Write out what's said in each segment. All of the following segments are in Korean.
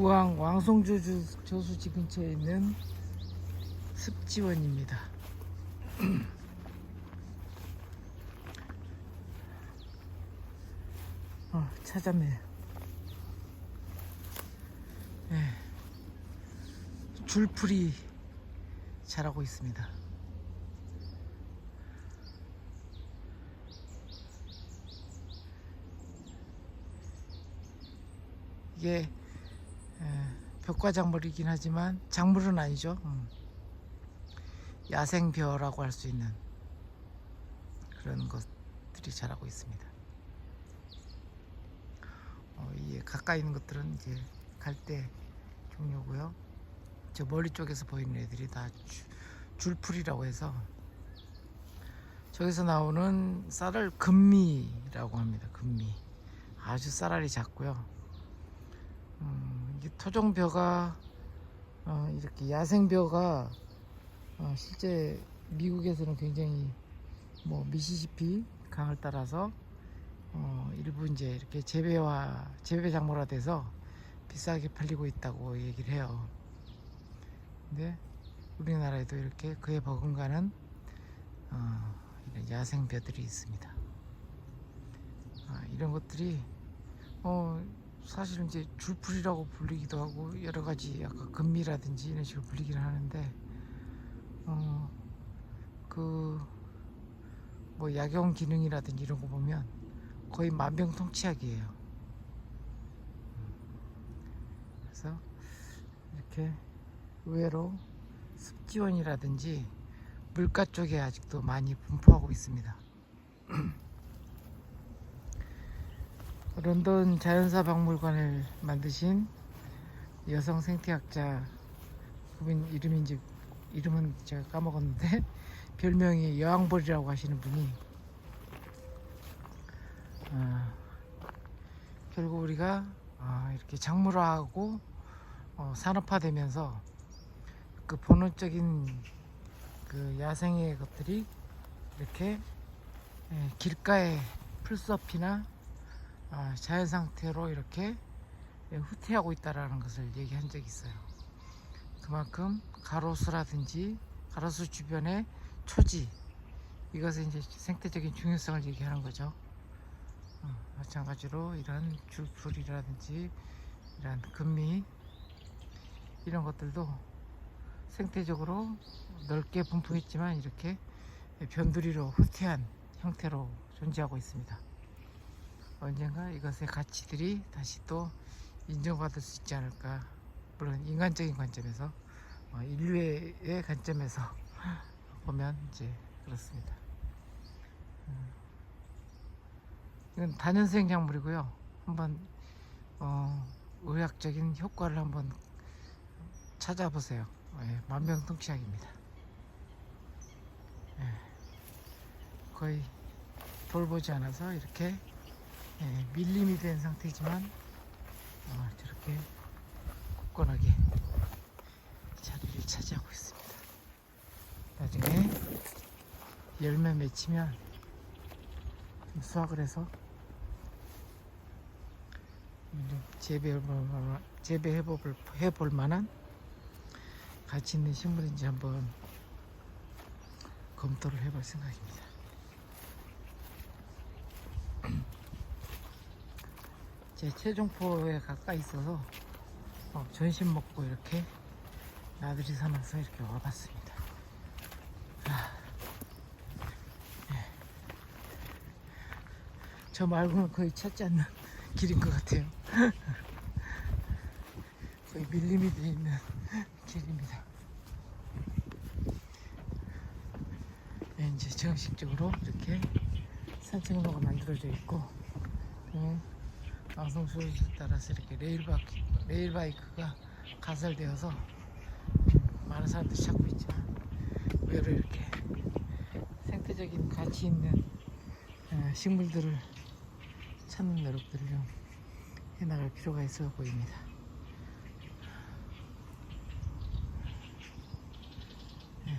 우왕 왕송주 주- 저수지 근처에 있는 습지원입니다. 어, 찾았네요. 네. 줄풀이 자라고 있습니다. 이게 에, 벽과작물이긴 하지만 작물은 아니죠. 음. 야생벼라고 할 수 있는 그런 것들이 자라고 있습니다. 어, 이 가까이 있는 것들은 이제 갈대 종류고요. 저 머리 쪽에서 보이는 애들이 다 주- 줄풀이라고 해서 저기서 나오는 쌀을 금미라고 합니다. 금미 아주 쌀알이 작고요. 음, 이게 토종벼가 어, 이렇게 야생벼가 어, 실제 미국에서는 굉장히 뭐 미시시피 강을 따라서 어, 일부 이제 이렇게 재배와 재배 작물화 돼서 비싸게 팔리고 있다고 얘기를 해요. 근데 우리나라에도 이렇게 그에 버금가는 어, 야생벼들이 있습니다. 아, 이런 것들이 어, 사실은 이제 줄풀이라고 불리기도 하고 여러 가지 약간 금미라든지 이런 식으로 불리기는 하는데 어, 그 뭐 약용 기능이라든지 이런 거 보면 거의 만병통치약이에요. 그래서 이렇게 의외로 습지원이라든지 물가 쪽에 아직도 많이 분포하고 있습니다. 런던 자연사 박물관을 만드신 여성 생태학자 그분 이름인지 이름은 제가 까먹었는데 별명이 여왕벌이라고 하시는 분이 어, 결국 우리가 어, 이렇게 작물화하고 어, 산업화되면서 그 본능적인 그 야생의 것들이 이렇게 예, 길가에 풀숲이나 아, 자연 상태로 이렇게 예, 후퇴하고 있다라는 것을 얘기한 적이 있어요. 그만큼 가로수라든지 가로수 주변의 초지 이것은 이제 생태적인 중요성을 얘기하는 거죠. 어, 마찬가지로 이런 줄풀이라든지 이런 금미 이런 것들도 생태적으로 넓게 분포했지만 이렇게 변두리로 후퇴한 형태로 존재하고 있습니다. 언젠가 이것의 가치들이 다시 또 인정받을 수 있지 않을까. 물론 인간적인 관점에서 어, 인류의 관점에서 보면 이제 그렇습니다. 음. 이건 다년생 작물이고요. 한번 어, 의학적인 효과를 한번 찾아보세요. 예, 만병통치약입니다. 예, 거의 돌보지 않아서 이렇게 예, 밀림이 된 상태지만 어, 저렇게 굳건하게 자리를 차지하고 있습니다. 나중에 열매 맺히면 좀 수확을 해서 좀 재배해볼 재배해볼 해볼 만한 가치 있는 식물인지 한번 검토를 해볼 생각입니다. 제 최종포에 가까이 있어서 어, 전심 먹고 이렇게 나들이 삼아서 이렇게 와봤습니다. 아, 예. 저 말고는 거의 찾지 않는 길인 것 같아요. 거의 밀림이 돼 있는 길입니다. 네, 이제 정식적으로 이렇게 산책로가 만들어져 있고, 네, 방송 소리에 따라서 이렇게 레일바이크, 레일바이크가 가설되어서 많은 사람들이 찾고 있지만 의외로 이렇게 생태적인 가치 있는 어, 식물들을 찾는 노력들을 좀 해나갈 필요가 있어 보입니다. 네.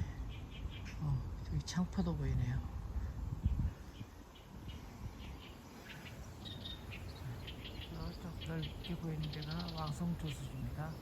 어, 저기 창포도 보이네요. 아, 또 이렇게 보이는 데가 왕성 조수지입니다.